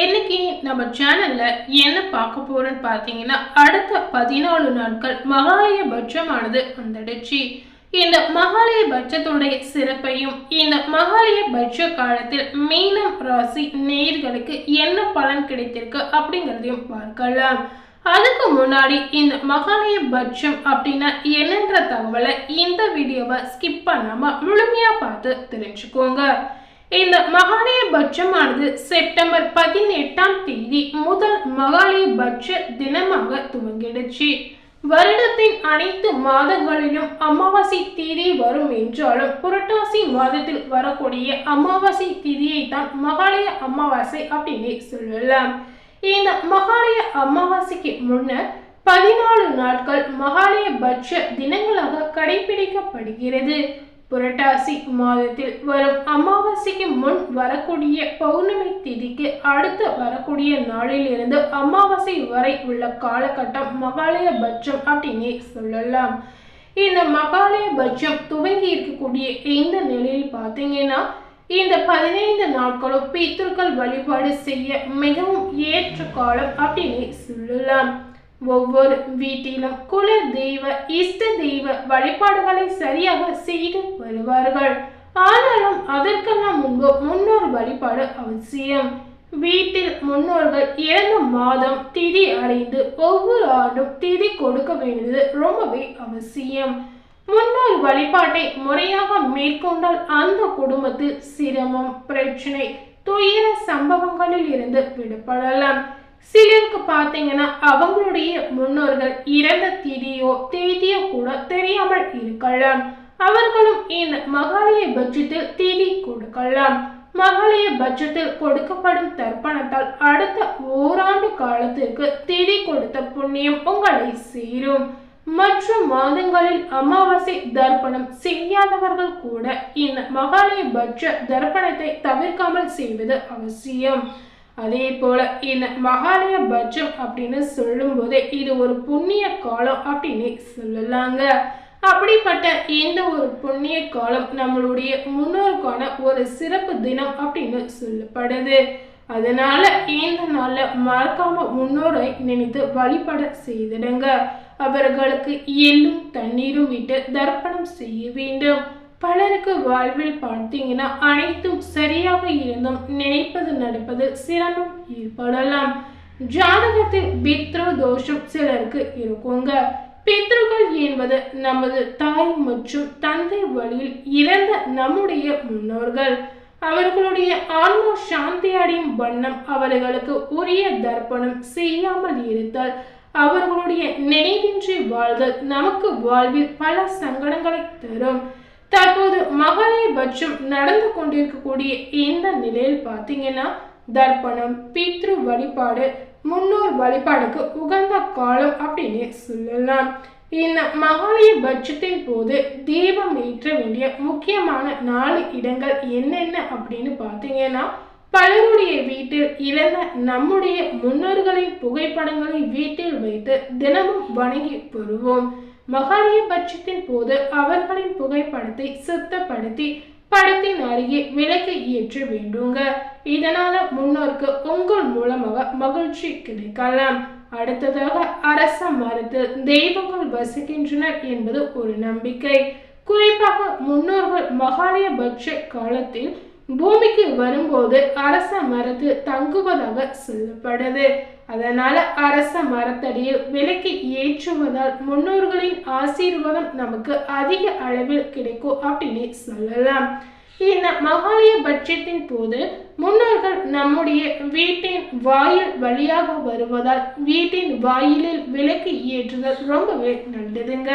இன்னைக்கு நம்ம சேனல்ல என்ன பார்க்க போறோம்னு பார்த்தீங்கன்னா அடுத்த பதினாலு நாட்கள் மகாலய பட்சமானது வந்துடுச்சு. இந்த மகாலய பட்சத்துடைய சிறப்பையும் இந்த மகாலய பட்ச காலத்தில் மீனம் ராசி நேர்களுக்கு என்ன பலன் கிடைத்திருக்கு அப்படிங்கிறதையும் பார்க்கலாம். அதுக்கு முன்னாடி இந்த மகாலய பட்சம் அப்படின்னா என்னன்ற தகவலை இந்த வீடியோவை ஸ்கிப் பண்ணாம முழுமையா பார்த்து தெரிஞ்சுக்கோங்க. இந்த மகாலய பட்சமானது செப்டம்பர் பதினெட்டாம் தேதி முதல் மகாலய பட்ச தினமாக துவங்கிடுச்சு. வருடத்தின் அனைத்து மாதங்களிலும் அமாவாசை திதி வரும் என்றாலும் புரட்டாசி மாதத்தில் வரக்கூடிய அமாவாசை திதியை தான் மகாலய அமாவாசை அப்படின்னு சொல்லலாம். இந்த மகாலய அமாவாசைக்கு முன்னர் பதினாலு நாட்கள் மகாலய பட்ச தினங்களாக கடைபிடிக்கப்படுகிறது. புரட்டாசி மாதத்தில் வரும் அமாவாசைக்கு முன் வரக்கூடிய பௌர்ணமி திதிக்கு அடுத்து வரக்கூடிய நாளிலிருந்து அமாவாசை வரை உள்ள காலகட்டம் மகாலயபட்சம் அப்படின்னே சொல்லலாம். இந்த மகாலயபட்சம் துவங்கி இருக்கக்கூடிய இந்த நிலையில் பார்த்தீங்கன்னா இந்த பதினைந்து நாட்களும் பித்திருக்கள் வழிபாடு செய்ய மிகவும் ஏற்ற காலம் அப்படின்னு சொல்லலாம். ஒவ்வொரு வீட்டிலும் குல தெய்வ இஷ்ட தெய்வ வழிபாடுகளை சரியாக செய்து வருவார்கள். ஆனாலும் அதற்கெல்லாம் முன்பு முன்னோர் வழிபாடு அவசியம். வீட்டில் முன்னோர்கள் இரண்டு மாதம் திதி அடைந்து ஒவ்வொரு ஆண்டும் திதி கொடுக்க வேண்டியது ரொம்பவே அவசியம். முன்னோர் வழிபாட்டை முறையாக மேற்கொண்டால் அந்த குடும்பத்தில் சிரமம் பிரச்சனை துயர சம்பவங்களில் இருந்து விடுபடலாம். சிலருக்கு பார்த்தீங்கன்னா அவங்களுடைய முன்னோர்கள் இறந்த திதியோ தேதியோ கூட தெரியாமல் இருக்கலாம். அவர்களும் இந்த மகாலய பட்சத்தில் திதி கொடுக்கலாம். மகாலய பட்சத்தில் கொடுக்கப்படும் தர்ப்பணத்தால் அடுத்த ஓராண்டு காலத்திற்கு திதி கொடுத்த புண்ணியம் உங்களை சேரும். மற்ற மாதங்களில் அமாவாசை தர்ப்பணம் செய்யாதவர்கள் கூட இந்த மகாலய பட்ச தர்ப்பணத்தை தவிர்க்காமல் செய்வது அவசியம். அதே போல இந்த மகாலய பட்சம் அப்படின்னு சொல்லும்போதே இது ஒரு புண்ணிய காலம் அப்படின்னு சொல்லலாங்க. அப்படிப்பட்ட இந்த ஒரு புண்ணிய காலம் நம்மளுடைய முன்னோருக்கான ஒரு சிறப்பு தினம் அப்படின்னு சொல்லப்படுது. அதனால இந்த நாளில் மறக்காம முன்னோரை நினைத்து வழிபட செய்திடுங்க. அவர்களுக்கு எள்ளும் தண்ணீரும் விட்டு தர்ப்பணம் செய்ய வேண்டும். பலருக்கு வாழ்வில் பார்த்தீங்கன்னா அனைத்தும் சரியாக இருந்தும் நினைப்பது நடப்பது சிரமம் ஏற்படலாம். ஜாதகத்தில் பித்ரு தோஷம் சிலருக்கு இருக்குங்க. பித்ருக்கள் என்பது நமது தாய் மற்றும் தந்தை வழியில் இறந்த நம்முடைய முன்னோர்கள். அவர்களுடைய ஆன்மா சாந்தி அடையும் வண்ணம் அவர்களுக்கு உரிய தர்ப்பணம் செய்யாமல் இருந்தால் அவர்களுடைய நினைவின்றி வாழ்தல் நமக்கு வாழ்வில் பல சங்கடங்களை தரும். தற்போது பட்சம் நடந்து கொண்டிருக்கக்கூடிய இந்த நிலையில் பார்த்தீங்கன்னா தர்ப்பணம் பித்ரு வழிபாடு முன்னோர் வழிபாடுக்கு உகந்த காலம் அப்படின்னு சொல்லலாம். இந்த மகாலய பட்சத்தின் போது தீபம் ஏற்ற வேண்டிய முக்கியமான நாலு இடங்கள் என்னென்ன அப்படின்னு பார்த்தீங்கன்னா பலருடைய வீட்டில் இழந்த நம்முடைய முன்னோர்களின் புகைப்படங்களை வீட்டில் வைத்து தினமும் வணங்கி வருவோம் மகாலயபட்சத்தின் போது அவர்களின் புகைப்படத்தை சுத்தப்படுத்தி படத்தின் அருகே விளக்கு ஏற்ற வேண்டுங்க. இதனால முன்னோருக்கு உங்கள் மூலமாக மகிழ்ச்சி கிடைக்கலாம். அடுத்ததாக அரச மரத்தில் தெய்வங்கள் வசிக்கின்றனர் என்பது ஒரு நம்பிக்கை. குறிப்பாக முன்னோர்கள் மகாலயபட்ச காலத்தில் பூமிக்கு வரும்போது அரச மரத்து தங்குவதாக சொல்லப்படுது. அதனால அரச மரத்தடியில் விலைக்கு ஏற்றுவதால் முன்னோர்களின் ஆசீர்வாதம் நமக்கு அதிக அளவில் கிடைக்கும் அப்படின்னு சொல்லலாம். இந்த மகாலய பட்சத்தின் போது முன்னோர்கள் நம்முடைய வீட்டின் வாயில் வழியாக வருவதால் வீட்டின் வாயிலில் விலைக்கு ஏற்றுதல் ரொம்பவே நல்லதுங்க.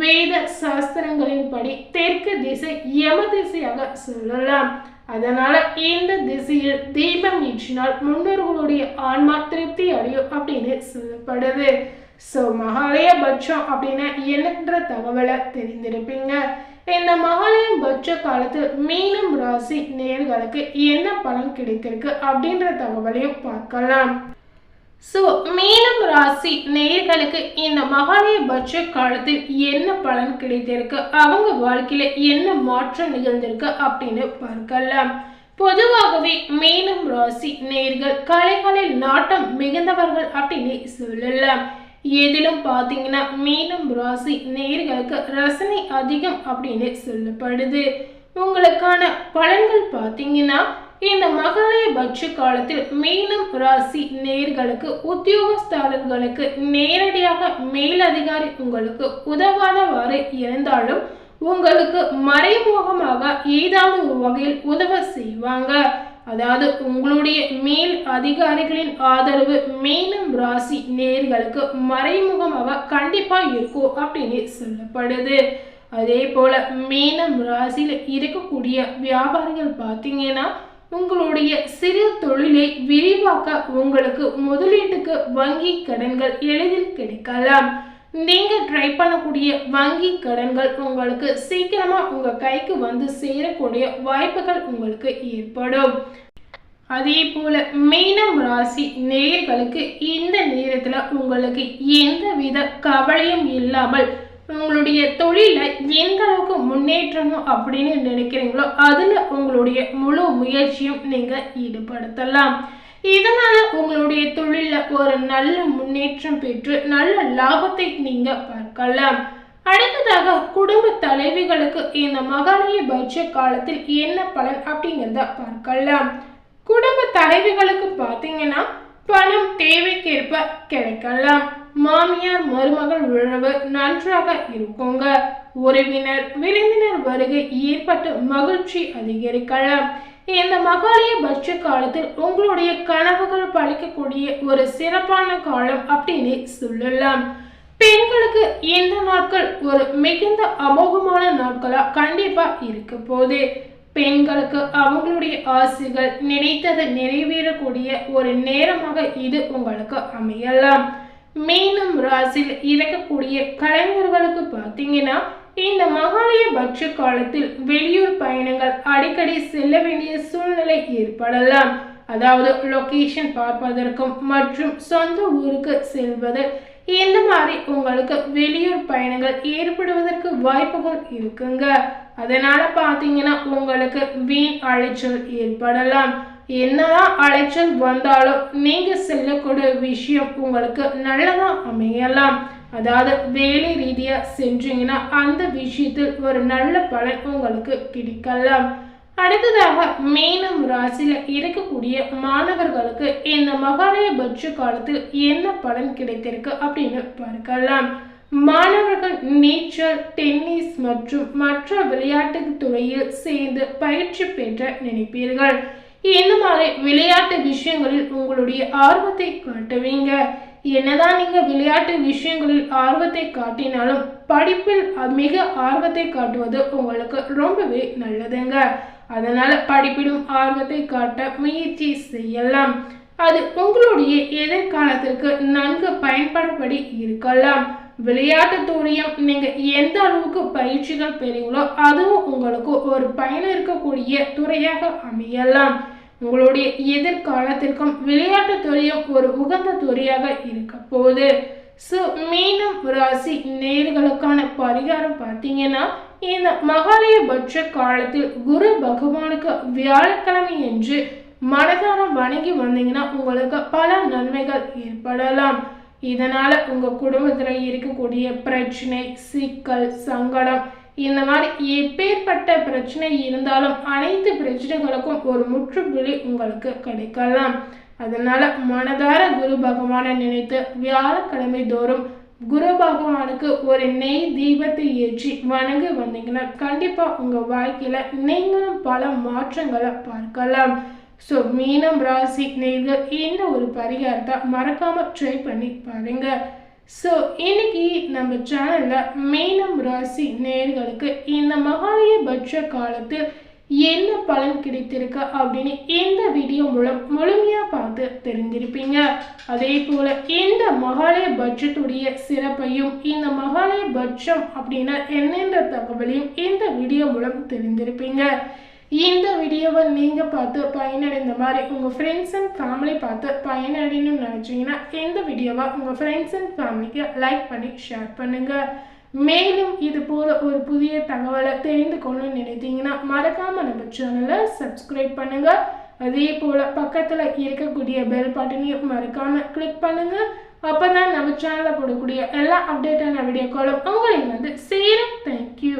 வேத சாஸ்திரங்களின்படி தெற்கு திசை யம திசையாக சொல்லலாம். அதனால இந்த திசையில் தீபம் ஏற்றினால் முன்னோர்களுடைய ஆன்மா திருப்தி அடையும் அப்படின்னு சொல்லப்படுது. ஸோ மகாலய பட்சம் அப்படின்னா என்னன்ற தகவலை தெரிந்திருப்பீங்க. இந்த மகாலய பட்ச காலத்தில் மீனம் ராசி நேர்களுக்கு என்ன பலன் கிடைத்திருக்கு அப்படின்ற தகவலையும் பார்க்கலாம். ஸோ மீனம் ராசி நேர்களுக்கு இந்த மகாலயபட்ச காலத்தில் என்ன பலன் கிடைத்திருக்கு? அவங்க வாழ்க்கையில என்ன மாற்றம் நிகழ்ந்திருக்கு அப்படின்னு பார்க்கலாம். பொதுவாகவே மீனம் ராசி நேர்கள் கலைகளில் நாட்டம் மிகுந்தவர்கள் அப்படின்னு சொல்லலாம். எதிலும் பார்த்தீங்கன்னா மீனம் ராசி நேர்களுக்கு ரசனை அதிகம் அப்படின்னு சொல்லப்படுது. உங்களுக்கான பலன்கள் பார்த்தீங்கன்னா இந்த மகளிர் பட்ச காலத்தில் மீனம் ராசி நேர்களுக்கு உத்தியோகஸ்தாரர்களுக்கு நேரடியாக மேலதிகாரி உங்களுக்கு உதவாதவாறு இருந்தாலும் உங்களுக்கு மறைமுகமாக ஏதாவது ஒரு வகையில் உதவ செய்வாங்க. அதாவது உங்களுடைய மேல் அதிகாரிகளின் ஆதரவு மீனம் ராசி நேர்களுக்கு மறைமுகமாக கண்டிப்பா இருக்கும் அப்படின்னு சொல்லப்படுது. அதே போல மீனம் ராசியில் இருக்கக்கூடிய வியாபாரிகள் பார்த்தீங்கன்னா உங்களுடைய சிறு தொழிலை விரிவாக்க உங்களுக்கு முதலீட்டுக்கு வங்கி கடன்கள் எளிதில் கிடைக்கலாம். நீங்க ட்ரை பண்ணக்கூடிய வங்கி கடன்கள் உங்களுக்கு சீக்கிரமா உங்க கைக்கு வந்து சேரக்கூடிய வாய்ப்புகள் உங்களுக்கு ஏற்படும். அதே போல மீனம் ராசி நேர்களுக்கு இந்த நேரத்துல உங்களுக்கு எந்த வித கவலையும் இல்லாமல் உங்களுடைய தொழிலில் எந்த அளவுக்கு முன்னேற்றணும் அப்படின்னு நினைக்கிறீங்களோ அதில் உங்களுடைய முழு முயற்சியும் நீங்கள் ஈடுபடுத்தலாம். இதனால் உங்களுடைய தொழிலில் ஒரு நல்ல முன்னேற்றம் பெற்று நல்ல லாபத்தை நீங்கள் பார்க்கலாம். அடுத்ததாக குடும்ப தலைவிகளுக்கு இந்த மகாலய பட்ச காலத்தில் என்ன பலன் அப்படிங்கிறத பார்க்கலாம். குடும்ப தலைவிகளுக்கு பார்த்தீங்கன்னா பணம் தேவைக்கேற்ப கிடைக்கலாம். மாமியார் மருமகள் உறவு நன்றாக இருக்குங்க. உறவினர் விருந்தினர் வருகை ஏற்பட்டு மகிழ்ச்சி அதிகரிக்கலாம். இந்த மகாலய பட்ச காலத்தில் உங்களுடைய கனவுகள் பழிக்கக்கூடிய ஒரு சிறப்பான காலம் அப்படின்னு சொல்லலாம். பெண்களுக்கு இந்த நாட்கள் ஒரு மிகுந்த அமோகமான நாட்களா கண்டிப்பா இருக்க போது பெண்களுக்கு அவங்களுடைய ஆசைகள் நினைத்தது நிறைவேறக்கூடிய ஒரு நேரமாக இது உங்களுக்கு அமையலாம். மீனம் ராசியில் இருக்கக்கூடிய கலைஞர்களுக்கு பார்த்தீங்கன்னா இந்த மகாலய பட்ச காலத்தில் வெளியூர் பயணங்கள் அடிக்கடி செல்ல வேண்டிய சூழ்நிலை ஏற்படலாம். அதாவது லொக்கேஷன் பார்ப்பதற்கும் மற்றும் சொந்த ஊருக்கு செல்வது இந்த மாதிரி உங்களுக்கு வெளியூர் பயணங்கள் ஏற்படுவதற்கு வாய்ப்புகள் இருக்குங்க. அதனால பார்த்தீங்கன்னா உங்களுக்கு வீண் அலைச்சல் ஏற்படலாம். என்னதான் அலைச்சல் வந்தாலும் நீங்க செல்லக்கூடிய விஷயம் உங்களுக்கு நல்லதா அமையலாம். அதாவது வேலை ரீதியா செஞ்சீங்கன்னா அந்த விஷயத்தில் ஒரு நல்ல பலன் உங்களுக்கு கிடைக்கலாம். அடுத்ததாக மீனம் ராசியில இருக்கக்கூடிய மாணவர்களுக்கு இந்த மகாலய பட்ச காலத்தில் என்ன பலன் கிடைத்திருக்கு அப்படின்னு பார்க்கலாம். மாணவர்கள் நீச்சல் டென்னிஸ் மற்றும் மற்ற விளையாட்டு துறையில் சேர்ந்து பயிற்சி பெற்ற நினைப்பீர்கள். இந்த மாதிரி விளையாட்டு விஷயங்களில் உங்களுடைய ஆர்வத்தை காட்டுவீங்க. என்னதான் நீங்கள் விளையாட்டு விஷயங்களில் ஆர்வத்தை காட்டினாலும் படிப்பில் மிக ஆர்வத்தை காட்டுவது உங்களுக்கு ரொம்பவே நல்லதுங்க. அதனால் படிப்பிலும் ஆர்வத்தை காட்ட முயற்சி செய்யலாம். அது உங்களுடைய எதிர்காலத்திற்கு நன்கு பயன்படும்படி இருக்கலாம். விளையாட்டு தூரியம் நீங்கள் எந்த அளவுக்கு பயிற்சிகள் பெறீங்களோ அதுவும் உங்களுக்கு ஒரு பயன் இருக்கக்கூடிய துறையாக அமையலாம். உங்களுடைய எதிர்காலத்திற்கும் விளையாட்டு துறையும் ஒரு உகந்த துறையாக இருக்க போகுது. ஸோ மீனம் ராசி நேர்களுக்கான பரிகாரம் பார்த்தீங்கன்னா இந்த மகாலயபட்ச காலத்தில் குரு பகவானுக்கு வியாழக்கிழமை என்று மனதார வணங்கி வந்தீங்கன்னா உங்களுக்கு பல நன்மைகள் ஏற்படலாம். இதனால் உங்கள் குடும்பத்தில் இருக்கக்கூடிய பிரச்சனை சிக்கல் சங்கடம் இந்த மாதிரி எப்பேற்பட்ட பிரச்சனை இருந்தாலும் அனைத்து பிரச்சனைகளுக்கும் ஒரு முற்றுப்புள்ளி உங்களுக்கு கிடைக்கலாம். அதனால் மனதார குரு பகவானை நினைத்து வியாழக்கிழமை தோறும் குரு பகவானுக்கு ஒரு நெய் தீபத்தை ஏற்றி வணங்கி வந்தீங்கன்னா கண்டிப்பாக உங்கள் வாழ்க்கையில் நீங்களும் பல மாற்றங்களை பார்க்கலாம். ஸோ மீனம் ராசி நேர்கள் இந்த ஒரு பரிகாரத்தை மறக்காமல் ட்ரை பண்ணி பாருங்க. ஸோ இன்னைக்கு நம்ம சேனலில் மீனம் ராசி நேர்களுக்கு இந்த மகாலயபட்ச காலத்தில் என்ன பலன் கிடைத்திருக்கு அப்படின்னு இந்த வீடியோ மூலம் முழுமையாக பார்த்து தெரிஞ்சிருப்பீங்க. அதே போல் இந்த மகாலய பட்ஜெட்டுடைய சிறப்பையும் இந்த மகாலய பட்சம் அப்படின்னா என்னென்ற தகவலையும் இந்த வீடியோ மூலம் தெரிஞ்சிருப்பீங்க. இந்த வீடியோவை நீங்கள் பார்த்து பயனடைந்த மாதிரி உங்கள் ஃப்ரெண்ட்ஸ் அண்ட் ஃபேமிலி பார்த்து பயனடையணும்னு நினச்சிங்கன்னா இந்த வீடியோவை உங்கள் ஃப்ரெண்ட்ஸ் அண்ட் ஃபேமிலிக்கு லைக் பண்ணி ஷேர் பண்ணுங்கள் மேலும் இது போல் ஒரு புதிய தகவலை தெரிந்து கொள்ளணும்னு நினைத்தீங்கன்னா மறக்காமல் நம்ம சேனலை சப்ஸ்கிரைப் பண்ணுங்கள் அதே போல் பக்கத்தில் இருக்கக்கூடிய பெல் பட்டனையும் மறக்காமல் கிளிக் அப்போ தான் நம்ம சேனலில் போடக்கூடிய எல்லா அப்டேட்டான வீடியோக்களும் உங்களுக்கு வந்து சேரும். தேங்க்யூ